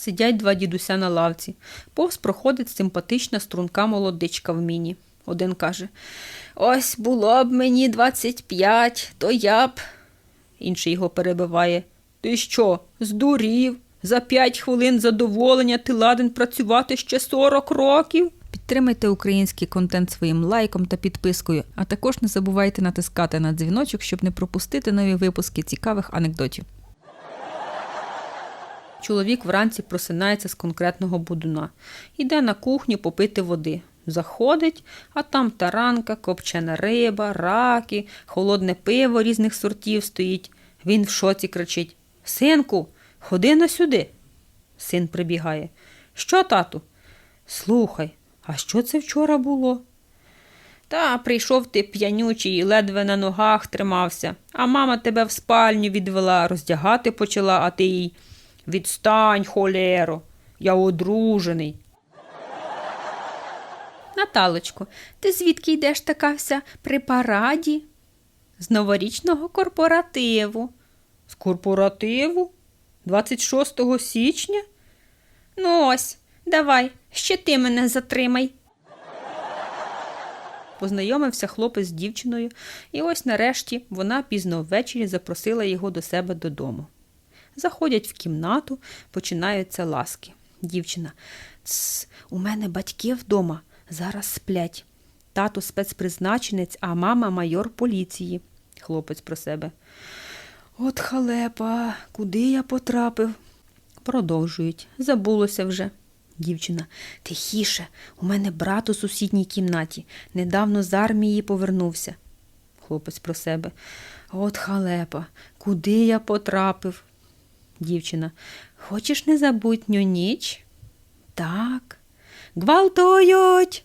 Сидять два дідуся на лавці. Повз проходить симпатична струнка молодичка в міні. Один каже Ось було б мені 25, то я б. Інший його перебиває. Ти що, здурів? За п'ять хвилин задоволення ти ладен працювати ще 40 років? Підтримайте український контент своїм лайком та підпискою, а також не забувайте натискати на дзвіночок, щоб не пропустити нові випуски цікавих анекдотів. Чоловік вранці просинається з конкретного будуна. Іде на кухню попити води. Заходить, а там таранка, копчена риба, раки, холодне пиво різних сортів стоїть. Він в шоці кричить: Синку, ходи на сюди. Син прибігає. Що, тату? Слухай, а що це вчора було? Та прийшов ти п'янючий і ледве на ногах тримався, а мама тебе в спальню відвела, роздягати почала, а ти їй відстань, холєро, я одружений. Наталочко, ти звідки йдеш така вся при параді? З новорічного корпоративу. З корпоративу? 26 січня? Ну ось, давай, ще ти мене затримай. Познайомився хлопець з дівчиною, і ось нарешті вона пізно ввечері запросила його до себе додому. Заходять в кімнату, починаються ласки. Дівчина. Цс, у мене батьки вдома, зараз сплять. Тато спецпризначенець, а мама майор поліції. Хлопець про себе. От халепа, куди я потрапив? Продовжують. Забулося вже. Дівчина. Тихіше, у мене брат у сусідній кімнаті. Недавно з армії повернувся. Хлопець про себе. От халепа, куди я потрапив? Дівчина. Хочеш незабутню ніч? Так. Гвалтують.